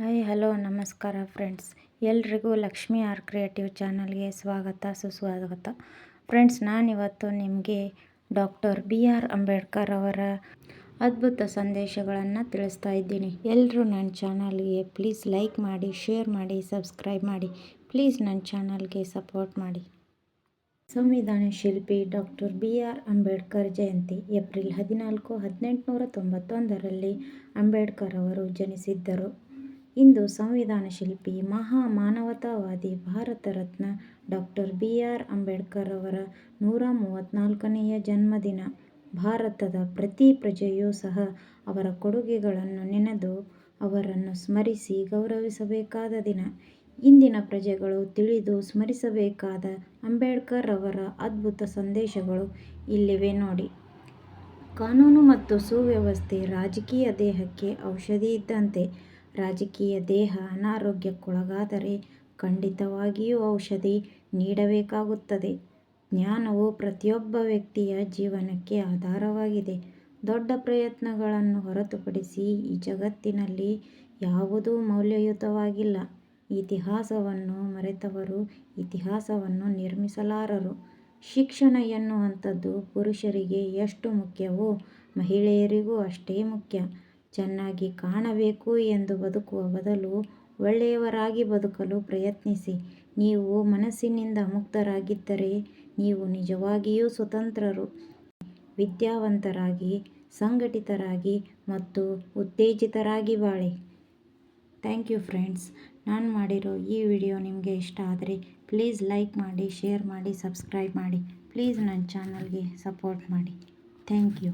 Hi, hello, ನಮಸ್ಕಾರ friends. ಎಲ್ರಿಗೂ Lakshmi R creative ಚಾನಲ್ಗೆ ಸ್ವಾಗತ, ಸುಸ್ವಾಗತ. ಫ್ರೆಂಡ್ಸ್, ನಾನಿವತ್ತು ನಿಮಗೆ ಡಾಕ್ಟರ್ ಬಿ ಆರ್ ಅಂಬೇಡ್ಕರ್ ಅವರ ಅದ್ಭುತ ಸಂದೇಶಗಳನ್ನು ತಿಳಿಸ್ತಾ ಇದ್ದೀನಿ. ಎಲ್ಲರೂ ನನ್ನ ಚಾನಲ್ಗೆ ಪ್ಲೀಸ್ ಲೈಕ್ ಮಾಡಿ, ಶೇರ್ ಮಾಡಿ, ಸಬ್ಸ್ಕ್ರೈಬ್ ಮಾಡಿ. ಪ್ಲೀಸ್ ನನ್ನ ಚಾನಲ್ಗೆ ಸಪೋರ್ಟ್ ಮಾಡಿ. ಸಂವಿಧಾನ ಶಿಲ್ಪಿ doctor B R Ambedkar Jayanti April ಹದಿನಾಲ್ಕು, ಹದಿನೆಂಟುನೂರ ತೊಂಬತ್ತೊಂದರಲ್ಲಿ ಅಂಬೇಡ್ಕರ್ ಅವರು ಜನಿಸಿದ್ದರು. ಇಂದು ಸಂವಿಧಾನ ಶಿಲ್ಪಿ ಮಹಾ ಮಾನವತಾವಾದಿ Bharat Ratna doctor B R Ambedkar ಅವರ ನೂರ ಮೂವತ್ತ್ನಾಲ್ಕನೆಯ ಜನ್ಮದಿನ. ಭಾರತದ ಪ್ರತಿ ಪ್ರಜೆಯೂ ಸಹ ಅವರ ಕೊಡುಗೆಗಳನ್ನು ನೆನೆದು ಅವರನ್ನು ಸ್ಮರಿಸಿ ಗೌರವಿಸಬೇಕಾದ ದಿನ. ಇಂದಿನ ಪ್ರಜೆಗಳು ತಿಳಿದು ಸ್ಮರಿಸಬೇಕಾದ ಅಂಬೇಡ್ಕರ್ ಅವರ ಅದ್ಭುತ ಸಂದೇಶಗಳು ಇಲ್ಲಿವೆ ನೋಡಿ. ಕಾನೂನು ಮತ್ತು ಸುವ್ಯವಸ್ಥೆ ರಾಜಕೀಯ ದೇಹಕ್ಕೆ ಔಷಧಿ ಇದ್ದಂತೆ ರಾಜಕೀಯ ದೇಹ ಅನಾರೋಗ್ಯಕ್ಕೊಳಗಾದರೆ ಖಂಡಿತವಾಗಿಯೂ ಔಷಧಿ ನೀಡಬೇಕಾಗುತ್ತದೆ. ಜ್ಞಾನವು ಪ್ರತಿಯೊಬ್ಬ ವ್ಯಕ್ತಿಯ ಜೀವನಕ್ಕೆ ಆಧಾರವಾಗಿದೆ. ದೊಡ್ಡ ಪ್ರಯತ್ನಗಳನ್ನು ಹೊರತುಪಡಿಸಿ ಈ ಜಗತ್ತಿನಲ್ಲಿ ಯಾವುದೂ ಮೌಲ್ಯಯುತವಾಗಿಲ್ಲ. ಇತಿಹಾಸವನ್ನು ಮರೆತವರು ಇತಿಹಾಸವನ್ನು ನಿರ್ಮಿಸಲಾರರು. ಶಿಕ್ಷಣ ಎನ್ನುವಂಥದ್ದು ಪುರುಷರಿಗೆ ಎಷ್ಟು ಮುಖ್ಯವೋ ಮಹಿಳೆಯರಿಗೂ ಅಷ್ಟೇ ಮುಖ್ಯ. ಚೆನ್ನಾಗಿ ಕಾಣಬೇಕು ಎಂದು ಬದುಕುವ ಬದಲು ಒಳ್ಳೆಯವರಾಗಿ ಬದುಕಲು ಪ್ರಯತ್ನಿಸಿ. ನೀವು ಮನಸ್ಸಿನಿಂದ ಮುಕ್ತರಾಗಿದ್ದರೆ ನೀವು ನಿಜವಾಗಿಯೂ ಸ್ವತಂತ್ರರು. ವಿದ್ಯಾವಂತರಾಗಿ, ಸಂಘಟಿತರಾಗಿ ಮತ್ತು ಉತ್ತೇಜಿತರಾಗಿ ಬಾಳಿ. Thank you friends. ನಾನು ಮಾಡಿರೋ ಈ ವಿಡಿಯೋ ನಿಮಗೆ ಇಷ್ಟ ಆದರೆ ಪ್ಲೀಸ್ ಲೈಕ್ ಮಾಡಿ, ಶೇರ್ ಮಾಡಿ, ಸಬ್ಸ್ಕ್ರೈಬ್ ಮಾಡಿ. ಪ್ಲೀಸ್ ನನ್ನ ಚಾನಲ್ಗೆ ಸಪೋರ್ಟ್ ಮಾಡಿ. Thank you.